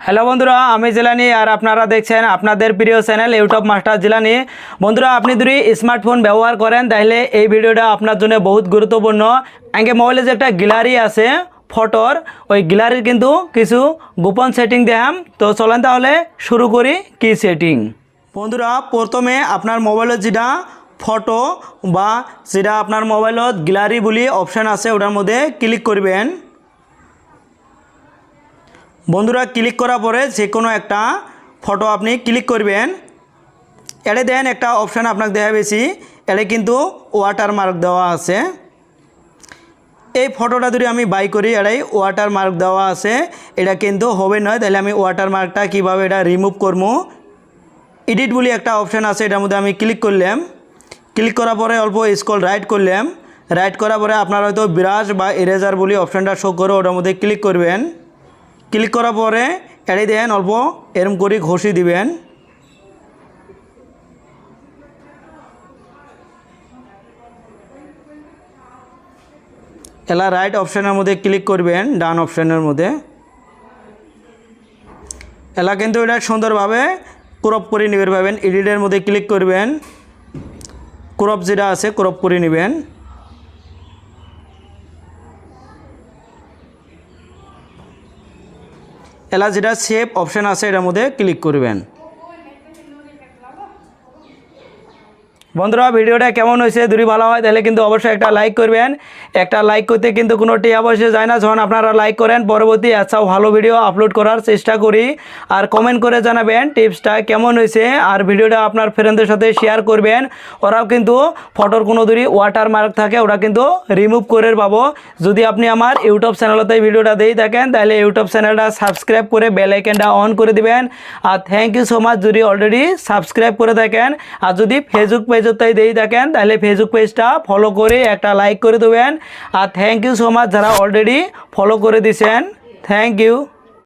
Hello বন্ধুরা, আমি জিলানি আর আপনারা দেখছেন আপনাদের প্রিয় চ্যানেল ইউটিউব মাস্টার জিলানি। বন্ধুরা, আপনি যদি স্মার্টফোন ব্যবহার করেন, তাহলে এই ভিডিওটা আপনার জন্য বহুত গুরুত্বপূর্ণ। আগে মোবাইলে যে একটা গ্যালারি আছে, ফটোর, ওই গ্যালারির কিন্তু কিছু গোপন সেটিং দেখাম। তো চলেন তাহলে শুরু করি কি সেটিং বন্ধুরা, প্রথমে আপনার মোবাইলের যেটা ফটো বা যেটা আপনার মোবাইলত গ্যালারি বলি অপশান আছে, ওটার মধ্যে ক্লিক করবেন। বন্ধুরা ক্লিক করার পরে যে কোনো একটা ফটো আপনি ক্লিক করবেন। এড়ে দেন একটা অপশান আপনাকে দেখা বেশি। এড়ে কিন্তু ওয়াটার মার্ক দেওয়া আছে। এই ফটোটা যদি আমি বাই করি এটাই ওয়াটার মার্ক দেওয়া আছে। এটা কিন্তু হবে নয়, তাহলে আমি ওয়াটার মার্কটা কীভাবে এটা রিমুভ করব? এডিট বলে একটা অপশান আছে, এটার মধ্যে আমি ক্লিক করলাম। ক্লিক করার পরে অল্প স্কল রাইট করলাম। রাইট করার পরে আপনার হয়তো ব্রাশ বা এরেজার বলে অপশানটা শো করে ওটার মধ্যে ক্লিক করবেন। ক্লিক করার পরে এড়ে দেন অল্প, এরম করে ঘষি দিবেন। এলা রাইট অপশানের মধ্যে ক্লিক করবেন, ডান অপশানের মধ্যে। এলা কিন্তু এটা সুন্দরভাবে ক্রপ করে নেবেন পাবেন এডিটের মধ্যে ক্লিক করবেন। ক্রপ যেটা আছে ক্রপ করে নেবেন। এলা যেটা সেভ অপশান আছে এটার মধ্যে ক্লিক করবেন। বন্ধুরা, ভিডিওটা কেমন হয়েছে, যদি ভালো হয়, তাহলে কিন্তু অবশ্যই একটা লাইক করবেন। একটা লাইক করতে কিন্তু কোনো টিয়া পয়সা যায় না, যখন আপনারা লাইক করেন, পরবর্তী আচ্ছা ভালো ভিডিও আপলোড করার চেষ্টা করি। আর কমেন্ট করে জানাবেন টিপসটা কেমন হয়েছে, আর ভিডিওটা আপনার ফ্রেন্ডদের সাথে শেয়ার করবেন। ওরাও কিন্তু ফটোর কোনো যদি ওয়াটার মার্ক থাকে, ওরা কিন্তু রিমুভ করে পাবো। যদি আপনি আমার ইউটিউব চ্যানেলতে ভিডিওটা দিয়ে থাকেন, তাহলে ইউটিউব চ্যানেলটা সাবস্ক্রাইব করে বেল আইকনটা অন করে দিবেন। আর থ্যাংক ইউ সো মাচ যদি অলরেডি সাবস্ক্রাইব করে থাকেন। আর যদি ফেসবুক পেজটাই দিয়ে থাকেন, তাহলে ফেসবুক পেজটা ফলো করে একটা লাইক করে দেবেন। আর থ্যাংক ইউ সো মাচ যারা অলরেডি ফলো করে দিছেন। Thank you